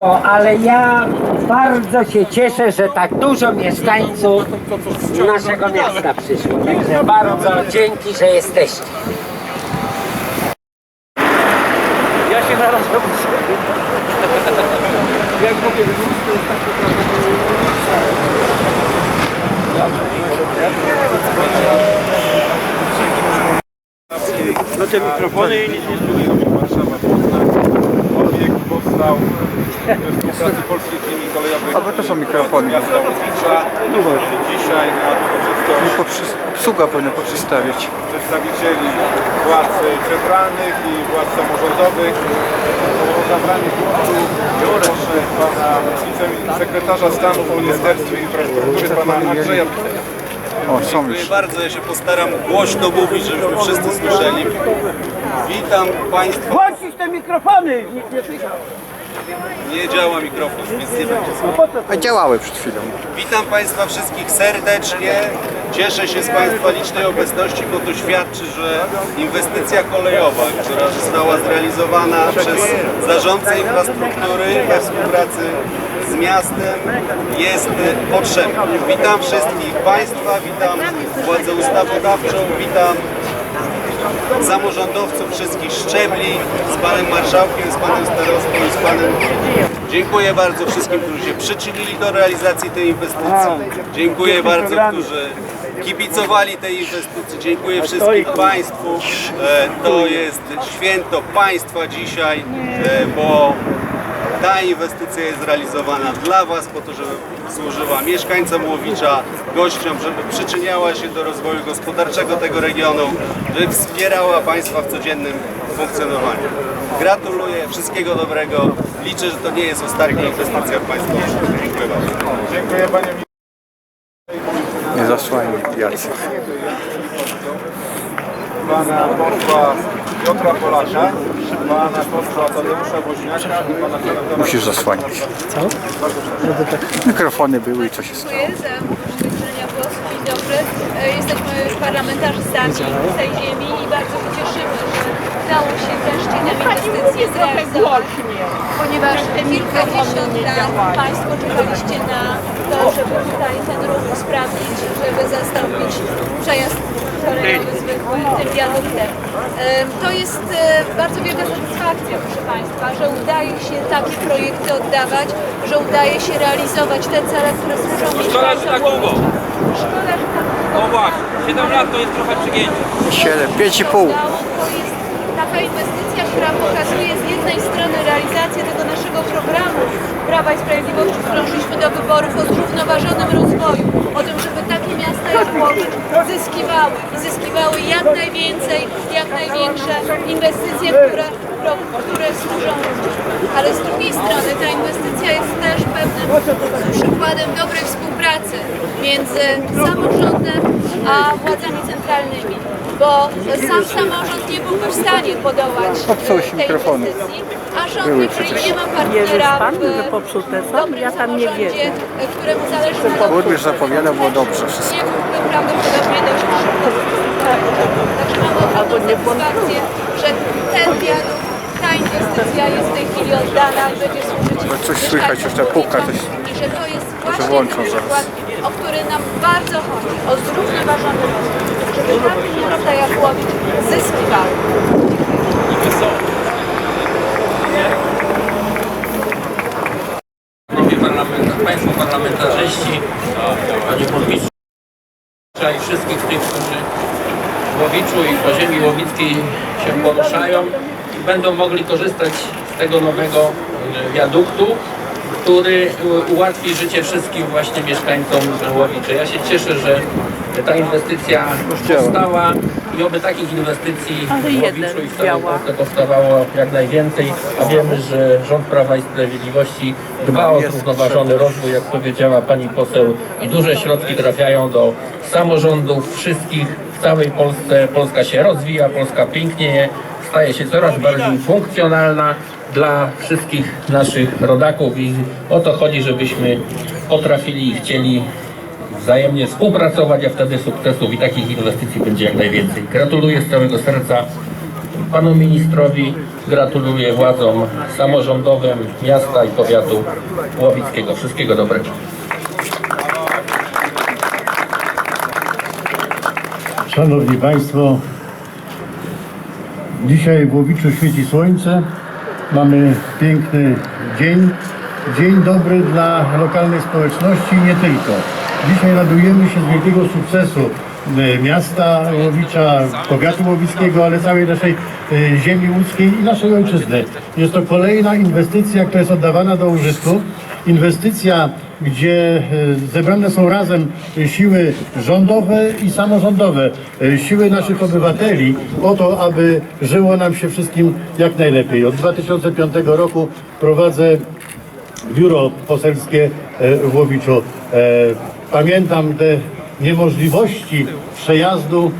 O, ale ja bardzo się cieszę, że tak dużo mieszkańców naszego miasta przyszło. Także bardzo dzięki, że jesteście. Ja się narażam. Jak mówię, No te mikrofony i nic nie zrobiło. Powstał we współpracy polskich linii kolejowych. A bo to są mikrofony. Miasta. Dzisiaj na uroczystość Poprzy- Obsługa powinna poprzestawiać. przedstawicieli władz centralnych i władz samorządowych. O zabranie głosu proszę pana wicesekretarza stanu w Ministerstwie Infrastruktury, pana Andrzeja Pitera. O, są Dziękuję już. bardzo, ja się postaram głośno mówić, żebyśmy wszyscy słyszeli. Witam Państwa. Włączyć te mikrofony! Nikt nie słyszał. Nie działa mikrofon, więc nie będzie. A działały przed chwilą. Witam Państwa wszystkich serdecznie. Cieszę się z Państwa licznej obecności, bo to świadczy, że inwestycja kolejowa, która została zrealizowana przez zarządcę infrastruktury we współpracy z miastem jest potrzebna. Witam wszystkich Państwa, witam władzę ustawodawczą, witam samorządowców wszystkich szczebli, z panem marszałkiem, z panem starostą i z panem. Dziękuję bardzo wszystkim, którzy się przyczynili do realizacji tej inwestycji. Dziękuję bardzo, którzy kibicowali tej inwestycji. Dziękuję wszystkim Państwu. E, To jest święto państwa dzisiaj, e, bo ta inwestycja jest realizowana dla Was po to, żeby służyła mieszkańcom Łowicza, gościom, żeby przyczyniała się do rozwoju gospodarczego tego regionu, żeby wspierała Państwa w codziennym funkcjonowaniu. Gratuluję, wszystkiego dobrego. Liczę, że to nie jest ostatnia inwestycja w Państwa. Dziękuję bardzo. Dziękuję panie Nie zasłaniaj Jacek. pana posła Piotra Polaka, Musisz zasłaniać. Co? Mikrofony były i co się stało? E, Jesteśmy parlamentarzystami z tej ziemi i bardzo się cieszymy, że udało się wreszcie tę inwestycję zrealizować. Ponieważ kilkadziesiąt lat Państwo czekaliście na to, żeby tutaj ten ruch usprawnić, żeby zastąpić przejazd kolejowy zwykły tym wiaduktem. E, To jest e, bardzo wielka satysfakcja, proszę Państwa, że udaje się takie projekty oddawać, że udaje się realizować te cele, które służą Szkoda, że tak długo. Szkoda, że tak długo. O właśnie, 7 lat to jest trochę przygięcie. Siedem, pięć i pół. To jest taka inwestycja, która pokazuje z jednej strony realizację tego naszego programu Prawa i Sprawiedliwości, którą szliśmy do wyborów o zrównoważonym rozwoju, o tym, żeby takie miasta jak Łowicz zyskiwały zyskiwały jak najwięcej, jak największe inwestycje, które, które służą. Ale z drugiej strony ta inwestycja jest też pewnym przykładem dobrej współpracy między samorządem a władzami centralnymi, bo sam samorząd nie byłby w stanie podołać Popsuły się tej mikrofony. inwestycji, a rząd, Były jeżeli przecież. nie ma partnera pan, w że popsuł te są? dobrym Ja tam nie samorządzie, wierzę. któremu zależy na dobru Burmistrz zapowiada, było dobrze wszystko. nie mógłby prawdopodobnie dość szybko. Także mam ogromną satysfakcję, że ten wiadukt, ta inwestycja jest w tej chwili oddana i będzie służyć Bo coś słychać, już ta puka, jest- I że to jest właśnie włączą ten zaraz. przykład, o który nam bardzo chodzi, o zrównoważony rozwój, żeby takie miasta jak Łowicz zyskiwały. Panowie parlamenta- Państwo parlamentarzyści, Panie Burmistrzu i wszystkich tych, którzy w Łowiczu i po ziemi łowickiej się poruszają i będą mogli korzystać z tego nowego e, wiaduktu, który ułatwi życie wszystkim właśnie mieszkańcom Łowiczy. Ja się cieszę, że ta inwestycja powstała i oby takich inwestycji w Ale Łowiczu i w całej. Polsce powstawało jak najwięcej, a wiemy, że rząd Prawa i Sprawiedliwości dba o zrównoważony rozwój, jak powiedziała pani poseł, i duże środki trafiają do samorządów wszystkich w całej Polsce. Polska się rozwija, Polska pięknieje, staje się coraz bardziej funkcjonalna dla wszystkich naszych rodaków i o to chodzi, żebyśmy potrafili i chcieli wzajemnie współpracować, a wtedy sukcesów i takich inwestycji będzie jak najwięcej. Gratuluję z całego serca panu ministrowi, gratuluję władzom samorządowym miasta i powiatu łowickiego. Wszystkiego dobrego. Szanowni Państwo, dzisiaj w Łowiczu świeci słońce. Mamy piękny dzień. Dzień dobry dla lokalnej społeczności i nie tylko. Dzisiaj radujemy się z wielkiego sukcesu e, miasta Łowicza, powiatu łowickiego, ale całej naszej e, ziemi łódzkiej i naszej ojczyzny. Jest to kolejna inwestycja, która jest oddawana do użytku. Inwestycja, gdzie e, zebrane są razem siły rządowe i samorządowe, e, siły naszych obywateli po to, aby żyło nam się wszystkim jak najlepiej. Od 2005 roku prowadzę biuro poselskie e, w Łowiczu. Pamiętam te niemożliwości przejazdu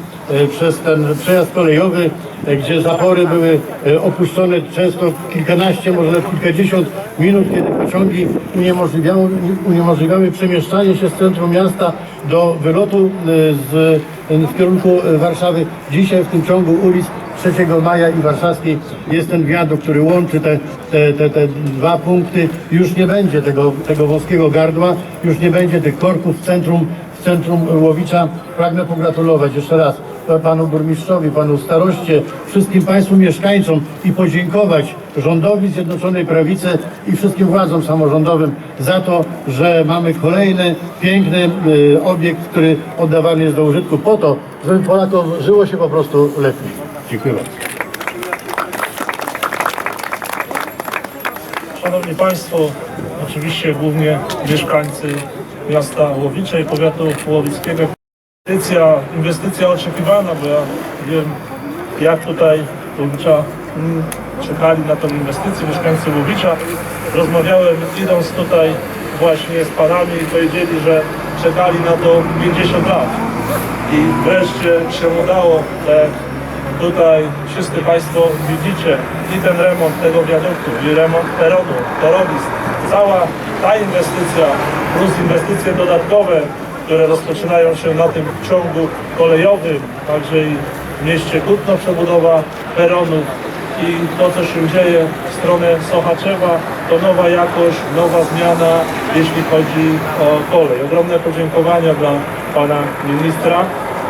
przez ten przejazd kolejowy, gdzie zapory były e, opuszczone często kilkanaście, może kilkadziesiąt minut, kiedy pociągi uniemożliwiały, uniemożliwiały przemieszczanie się z centrum miasta do wylotu e, z, w kierunku e, Warszawy. Dzisiaj w tym ciągu ulic 3 Maja i Warszawskiej jest ten wiadukt, który łączy te, te, te, te dwa punkty. Już nie będzie tego, tego wąskiego gardła, już nie będzie tych korków w centrum, w centrum Łowicza. Pragnę pogratulować jeszcze raz panu burmistrzowi, panu staroście, wszystkim państwu mieszkańcom i podziękować rządowi Zjednoczonej Prawicy i wszystkim władzom samorządowym za to, że mamy kolejny piękny y, obiekt, który oddawany jest do użytku po to, żeby Polakom żyło się po prostu lepiej. Dziękuję bardzo. Szanowni Państwo, oczywiście głównie mieszkańcy miasta Łowicze i powiatu łowickiego. Inwestycja, inwestycja oczekiwana, bo ja wiem jak tutaj Łowicza mm, czekali na tę inwestycję, mieszkańcy Łowicza. Rozmawiałem idąc tutaj właśnie z panami i powiedzieli, że czekali na to 50 lat. I wreszcie się udało, tak tutaj wszyscy Państwo widzicie i ten remont tego wiaduktu, i remont peronu, torowisk, cała ta inwestycja plus inwestycje dodatkowe, które rozpoczynają się na tym ciągu kolejowym, także i w mieście Kutno przebudowa peronów i to, co się dzieje w stronę Sochaczewa, to nowa jakość, nowa zmiana, jeśli chodzi o kolej. Ogromne podziękowania dla Pana Ministra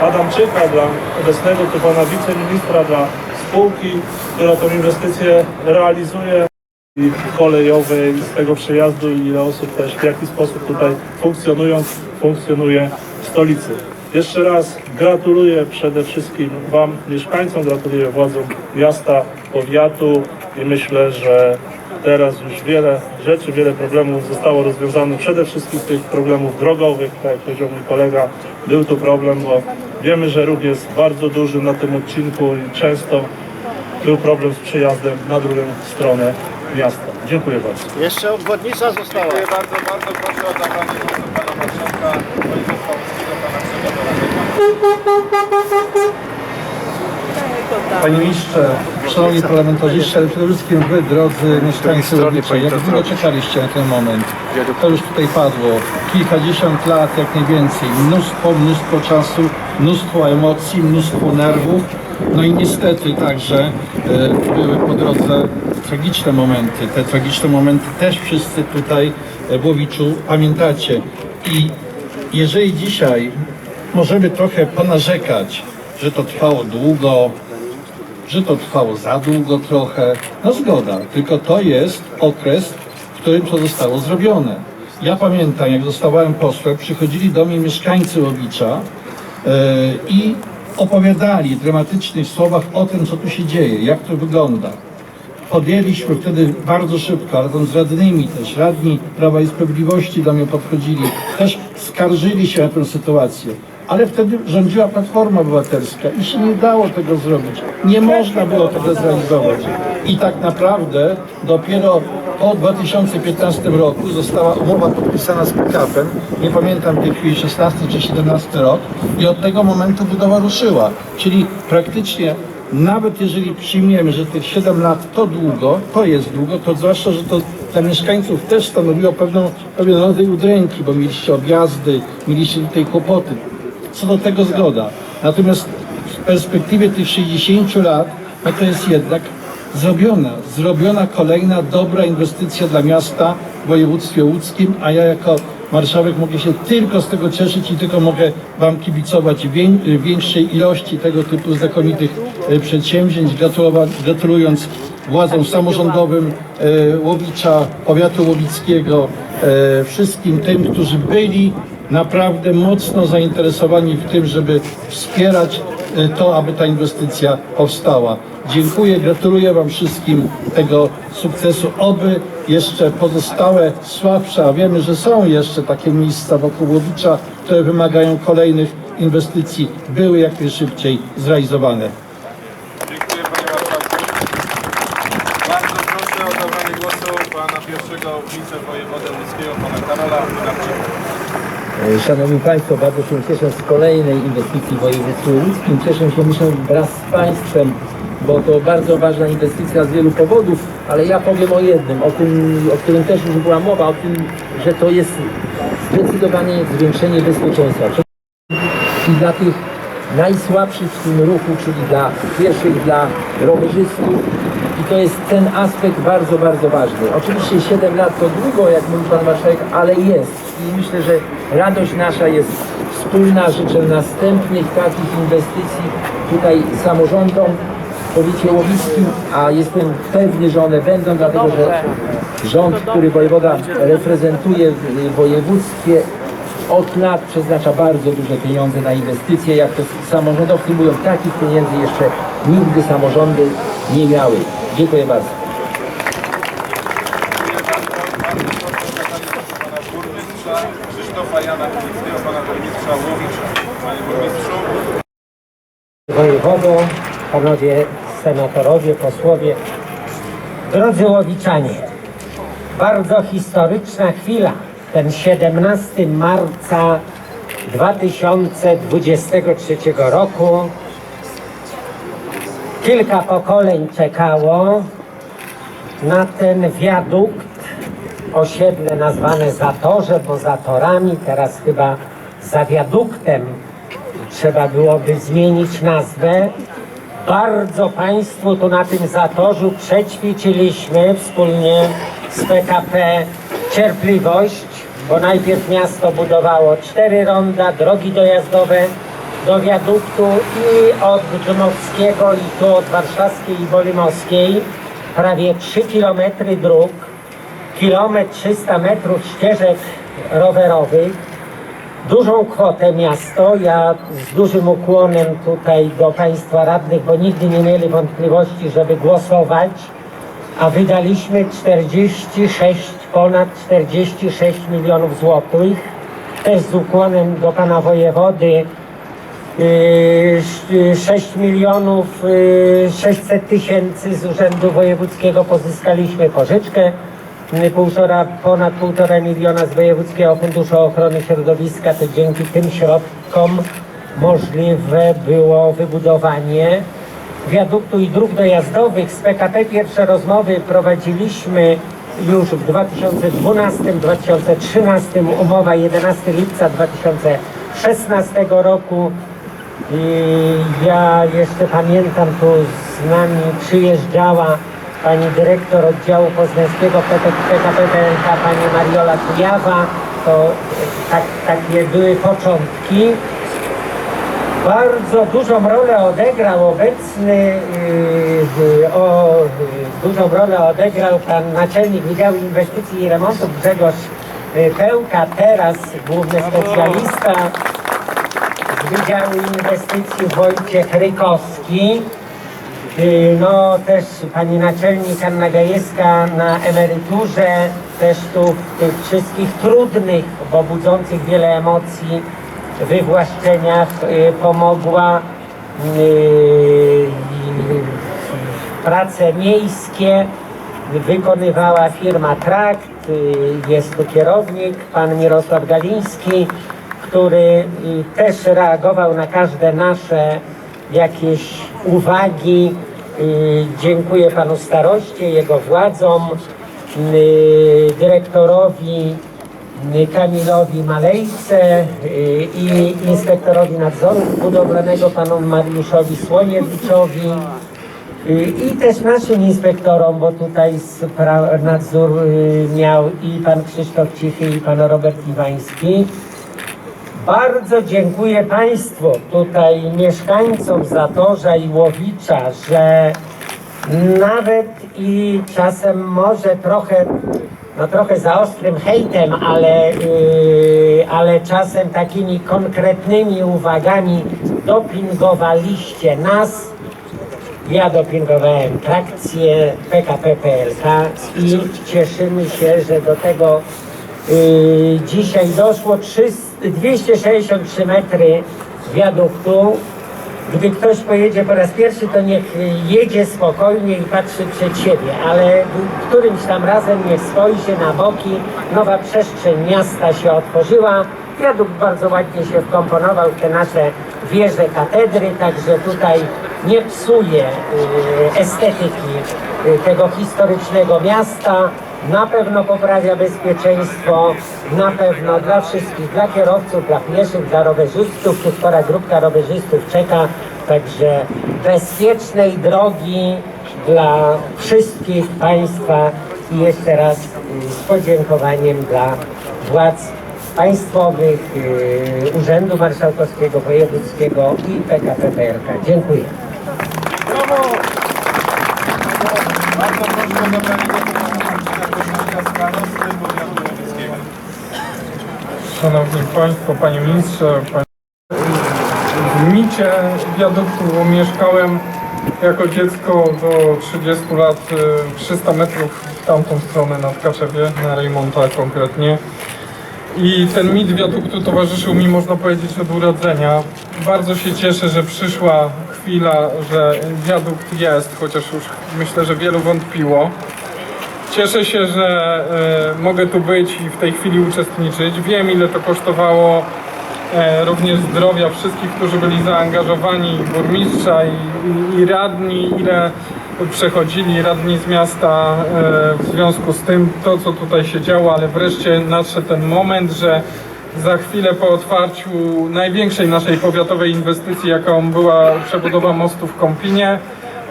Adamczyka, dla obecnego tu Pana Wiceministra, dla spółki, która tę inwestycję realizuje i kolejowej, z tego przejazdu i ile osób też w jaki sposób tutaj funkcjonują, funkcjonuje w stolicy. Jeszcze raz gratuluję przede wszystkim Wam, mieszkańcom, gratuluję władzom miasta, powiatu i myślę, że teraz już wiele rzeczy, wiele problemów zostało rozwiązanych, przede wszystkim tych problemów drogowych, tak jak powiedział mój kolega, był tu problem, bo wiemy, że ruch jest bardzo duży na tym odcinku i często był problem z przejazdem na drugą stronę miasta. Dziękuję bardzo. Jeszcze obwodnica została. Dziękuję bardzo, bardzo proszę o zabranie głosu pana marszałka pana Panie ministrze, szanowni parlamentarzyści, ale przede wszystkim wy, drodzy mieszkańcy Łowicza, jak długo czekaliście na ten moment? To już tutaj padło. Kilkadziesiąt lat, jak najwięcej. Mnóstwo, mnóstwo czasu, mnóstwo emocji, mnóstwo nerwów. No i niestety także e, były po drodze tragiczne momenty. Te tragiczne momenty też wszyscy tutaj e, w Łowiczu pamiętacie. I jeżeli dzisiaj możemy trochę ponarzekać, że to trwało długo, że to trwało za długo trochę. No zgoda, tylko to jest okres, w którym to zostało zrobione. Ja pamiętam, jak zostawałem posłem, przychodzili do mnie mieszkańcy Łowicza e, i opowiadali w dramatycznych słowach o tym, co tu się dzieje, jak to wygląda. Podjęliśmy wtedy bardzo szybko, razem z radnymi też, radni Prawa i Sprawiedliwości do mnie podchodzili, też skarżyli się na tę sytuację. Ale wtedy rządziła Platforma Obywatelska i się nie dało tego zrobić. Nie można było tego zrealizować. I tak naprawdę dopiero po 2015 roku została umowa podpisana z PKP-em, nie pamiętam w tej chwili 16 czy 17 rok i od tego momentu budowa ruszyła. Czyli praktycznie nawet jeżeli przyjmiemy, że tych 7 lat to długo, to jest długo, to zwłaszcza, że to dla mieszkańców też stanowiło pewną, pewien rodzaj udręki, bo mieliście objazdy, mieliście tutaj kłopoty. Co do tego zgoda. Natomiast w perspektywie tych 60 lat no to jest jednak zrobiona, zrobiona kolejna dobra inwestycja dla miasta w województwie łódzkim, a ja jako marszałek mogę się tylko z tego cieszyć i tylko mogę Wam kibicować wię, większej ilości tego typu znakomitych e, przedsięwzięć, gratulując władzom samorządowym e, Łowicza, powiatu łowickiego, e, wszystkim tym, którzy byli naprawdę mocno zainteresowani w tym, żeby wspierać e, to, aby ta inwestycja powstała. Dziękuję, gratuluję Wam wszystkim tego sukcesu. Oby jeszcze pozostałe słabsze, a wiemy, że są jeszcze takie miejsca wokół Łowicza, które wymagają kolejnych inwestycji, były jak najszybciej zrealizowane. Dziękuję panie marszałku. Bardzo proszę o zabranie głosu pana pierwszego wicewojewodę łódzkiego, pana Karola Minarczyka. Szanowni Państwo, bardzo się cieszę z kolejnej inwestycji w województwie łódzkim. Cieszę się myślę wraz z Państwem, bo to bardzo ważna inwestycja z wielu powodów, ale ja powiem o jednym, o tym, o którym też już była mowa, o tym, że to jest zdecydowanie zwiększenie bezpieczeństwa. I dla tych najsłabszych w tym ruchu, czyli dla pierwszych, dla rowerzystów. I to jest ten aspekt bardzo, bardzo ważny. Oczywiście 7 lat to długo, jak mówi Pan Marszałek, ale jest. I myślę, że radość nasza jest wspólna. Życzę następnych takich inwestycji tutaj samorządom w powiecie łowickim, a jestem pewny, że one będą, dlatego że rząd, który wojewoda reprezentuje w województwie, od lat przeznacza bardzo duże pieniądze na inwestycje. Jak to samorządowcy mówią, takich pieniędzy jeszcze nigdy samorządy nie miały. Dziękuję bardzo. Pana burmistrza Panie Wojewodo, panowie senatorowie, posłowie, drodzy łowiczanie, bardzo historyczna chwila, ten 17 marca 2023 roku. Kilka pokoleń czekało na ten wiadukt, osiedle nazwane Zatorze, bo Zatorami, teraz chyba za wiaduktem trzeba byłoby zmienić nazwę. Bardzo Państwu tu na tym zatorzu przećwiczyliśmy wspólnie z PKP cierpliwość, bo najpierw miasto budowało cztery ronda, drogi dojazdowe do wiaduktu i od Dmowskiego i tu od Warszawskiej i Bolimowskiej prawie 3 km dróg, kilometr 300 metrów ścieżek rowerowych, dużą kwotę miasto. Ja z dużym ukłonem tutaj do Państwa radnych, bo nigdy nie mieli wątpliwości, żeby głosować, a wydaliśmy 46, ponad 46 milionów złotych. Też z ukłonem do Pana Wojewody Yy, 6 milionów yy, 600 tysięcy z Urzędu Wojewódzkiego pozyskaliśmy pożyczkę. Półtora, ponad półtora miliona z Wojewódzkiego Funduszu Ochrony Środowiska, to dzięki tym środkom możliwe było wybudowanie wiaduktu i dróg dojazdowych. Z PKP pierwsze rozmowy prowadziliśmy już w 2012-2013, umowa 11 lipca 2016 roku. I ja jeszcze pamiętam, tu z nami przyjeżdżała pani dyrektor oddziału poznańskiego PKP pani Mariola Kujawa. To e, tak, takie były początki. Bardzo dużą rolę odegrał obecny, yy, o, yy, dużą rolę odegrał pan naczelnik Wydziału Inwestycji i Remontów Grzegorz yy, Pełka, teraz główny specjalista z Wydziału Inwestycji Wojciech Rykowski. No też pani naczelnik Anna Gajewska na emeryturze, też tu w tych wszystkich trudnych, bo budzących wiele emocji wywłaszczeniach yy, pomogła. Yy, Prace miejskie wykonywała firma Trakt, yy, jest tu kierownik, pan Mirosław Galiński, który y, też reagował na każde nasze jakieś uwagi. Dziękuję panu staroście, jego władzom, y, dyrektorowi y, Kamilowi Malejce y, i inspektorowi nadzoru budowlanego panu Mariuszowi Słoniewiczowi. I też naszym inspektorom, bo tutaj nadzór miał i pan Krzysztof Cichy, i pan Robert Iwański. Bardzo dziękuję Państwu, tutaj mieszkańcom Zatorza i Łowicza, że nawet i czasem może trochę, no trochę za ostrym hejtem, ale, yy, ale czasem takimi konkretnymi uwagami dopingowaliście nas. Ja dopingowałem trakcję PKP PLK i cieszymy się, że do tego yy, dzisiaj doszło 300, 263 metry wiaduktu. Gdy ktoś pojedzie po raz pierwszy, to niech jedzie spokojnie i patrzy przed siebie, ale którymś tam razem niech się na boki, nowa przestrzeń miasta się otworzyła. Wiadukt bardzo ładnie się wkomponował w te nasze wieże katedry, także tutaj nie psuje y, estetyki y, tego historycznego miasta. Na pewno poprawia bezpieczeństwo, na pewno dla wszystkich, dla kierowców, dla pieszych, dla rowerzystów. Tu spora grupka rowerzystów czeka, także bezpiecznej drogi dla wszystkich Państwa i jeszcze raz y, z podziękowaniem dla władz państwowych, y, Urzędu Marszałkowskiego, Wojewódzkiego i PKP PLK. Dziękuję. Bardzo proszę o starosty powiatu łowickiego. Szanowni Państwo, Panie Ministrze, Panie... w micie wiaduktu mieszkałem jako dziecko do 30 lat y, 300 metrów w tamtą stronę na Tkaczewie, na Rejmonta konkretnie. I ten mit wiaduktu towarzyszył mi, można powiedzieć, od urodzenia. Bardzo się cieszę, że przyszła chwila, że wiadukt jest, chociaż już myślę, że wielu wątpiło. Cieszę się, że e, mogę tu być i w tej chwili uczestniczyć. Wiem, ile to kosztowało e, również zdrowia wszystkich, którzy byli zaangażowani, burmistrza i, i, radni, ile przechodzili radni z miasta e, w związku z tym, to co tutaj się działo, ale wreszcie nadszedł ten moment, że za chwilę po otwarciu największej naszej powiatowej inwestycji, jaką była przebudowa mostu w Kąpinie,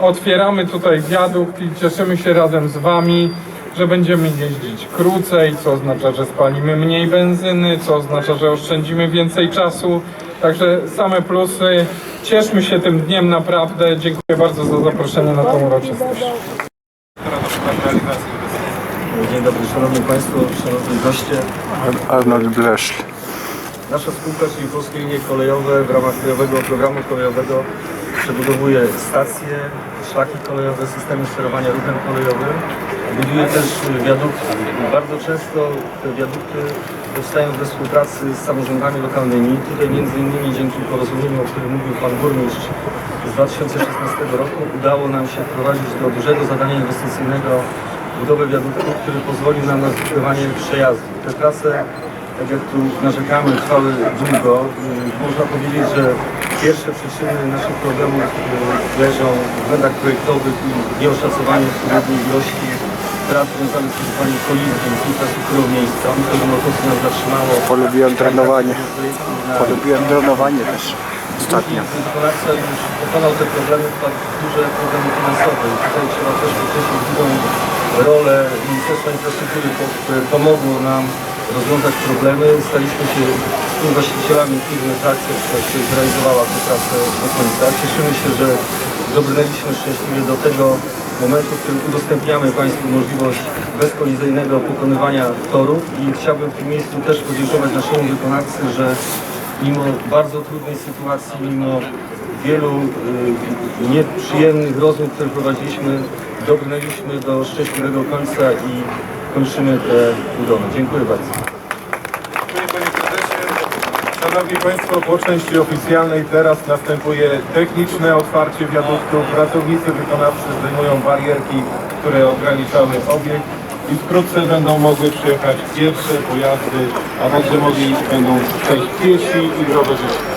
otwieramy tutaj wiadukt i cieszymy się razem z Wami, że będziemy jeździć krócej, co oznacza, że spalimy mniej benzyny, co oznacza, że oszczędzimy więcej czasu. Także same plusy. Cieszmy się tym dniem naprawdę. Dziękuję bardzo za zaproszenie na tą uroczystość. Dzień dobry Szanowni Państwo, Szanowni goście. Arnold Bleszcz. Nasza spółka, czyli Polskie Linie Kolejowe w ramach Krajowego Programu Kolejowego przebudowuje stacje, szlaki kolejowe, systemy sterowania ruchem kolejowym. Buduje też wiadukty. Bardzo często te wiadukty powstają we współpracy z samorządami lokalnymi. Tutaj między innymi dzięki porozumieniu, o którym mówił Pan Burmistrz z 2016 roku udało nam się wprowadzić do dużego zadania inwestycyjnego budowę wiaduktu, który pozwoli nam na zbudowanie przejazdu. Te prace, tak jak tu narzekamy, trwały długo. Można powiedzieć, że pierwsze przyczyny naszych problemów leżą w błędach projektowych i nieoszacowaniu odpowiedniej ilości prac związanych z budowaniem kolizji z infrastrukturą miejsca. Myślę, że to, co nas zatrzymało. Polubiłem trenowanie. Na- Polubiłem dronowanie też ostatnio. Wykonawca już pokonał te problemy, duże problemy finansowe. I tutaj trzeba też podkreślić dużą rolę Ministerstwa Infrastruktury, które pomogło nam rozwiązać problemy. Staliśmy się współwłaścicielami firmy Trakcja, która zrealizowała tę pracę do końca. Cieszymy się, że dobrnęliśmy szczęśliwie do tego momentu, w którym udostępniamy Państwu możliwość bezkolizyjnego pokonywania torów i chciałbym w tym miejscu też podziękować naszemu wykonawcy, że mimo bardzo trudnej sytuacji, mimo wielu y, nieprzyjemnych rozmów, które prowadziliśmy, dobrnęliśmy do szczęśliwego końca i kończymy tę budowę. Dziękuję bardzo. Szanowni Państwo, po części oficjalnej teraz następuje techniczne otwarcie wiaduktu. Pracownicy wykonawcy zdejmują barierki, które ograniczały obieg i wkrótce będą mogły przyjechać pierwsze pojazdy, a także mogli będą przejść piesi i rowerzyści.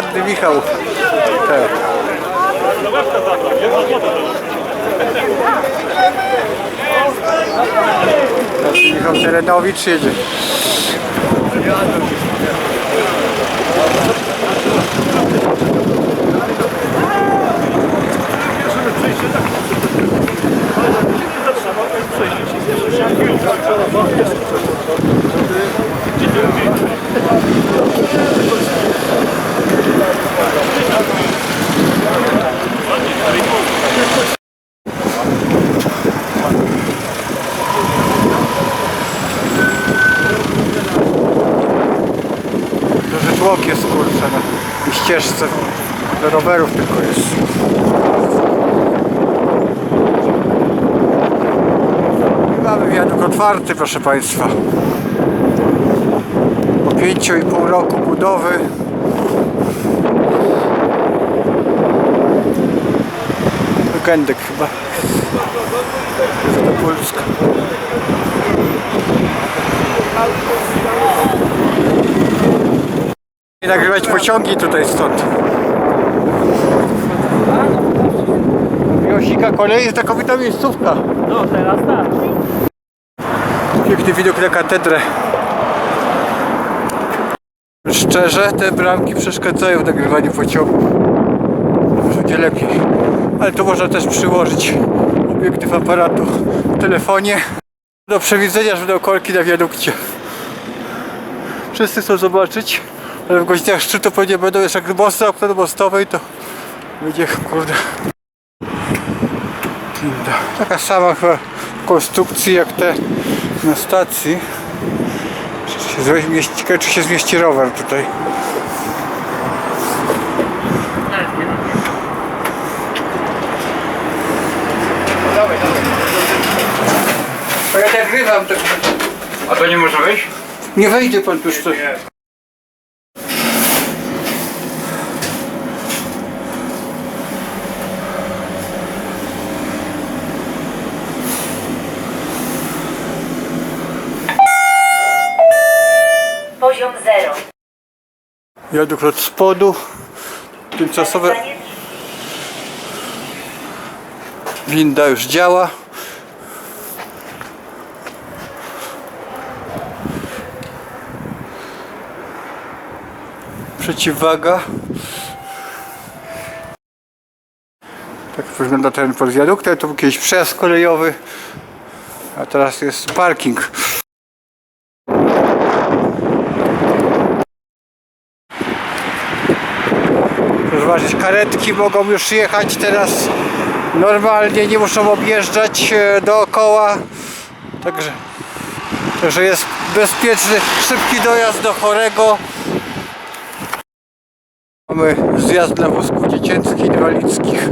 radny Michał. Tak. Michał Terenowicz jedzie. Duży tłok jest kurczę na ścieżce do rowerów tylko jest. I Mamy wiadukt otwarty proszę Państwa. Po pięciu i pół roku budowy Gędek chyba. Stopulska. I nagrywać pociągi tutaj stąd. Miłosika kolei jest takomita miejscówka. No teraz tak. Piękny widok na katedrę. Szczerze, te bramki przeszkadzają w nagrywaniu pociągu. Będzie lepiej. Ale to można też przyłożyć obiektyw aparatu w telefonie. Do przewidzenia, korki na wiadukcie. Wszyscy chcą zobaczyć, ale w godzinach szczytu pewnie będą jeszcze jak mosty na mostowej, to będzie kurde. Taka sama chyba konstrukcji jak te na stacji. Czy się zmieści, czy się zmieści rower tutaj. To nagrywam. Tak... A to nie może wejść? Nie wejdzie pan tu co. Poziom zero. Wiadukt od spodu. Tymczasowe. Winda już działa. Przeciwwaga. Tak wygląda ten pod wiaduktem. To był kiedyś przejazd kolejowy. A teraz jest parking. Proszę zobaczyć, karetki mogą już jechać teraz normalnie, nie muszą objeżdżać e, dookoła. Także, także jest bezpieczny, szybki dojazd do chorego. Mamy zjazd dla wózków dziecięcych i inwalidzkich.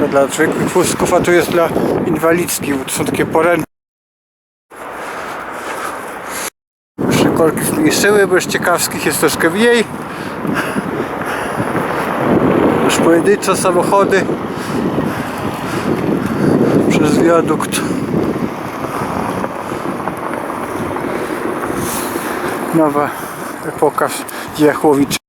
To dla zwykłych wózków, a tu jest dla inwalidzkich, bo to są takie poręcze. Korki zmniejszyły, bo już ciekawskich jest troszkę mniej. Już pojedyncze samochody przez wiadukt. Nowa epoka Jachłowicz.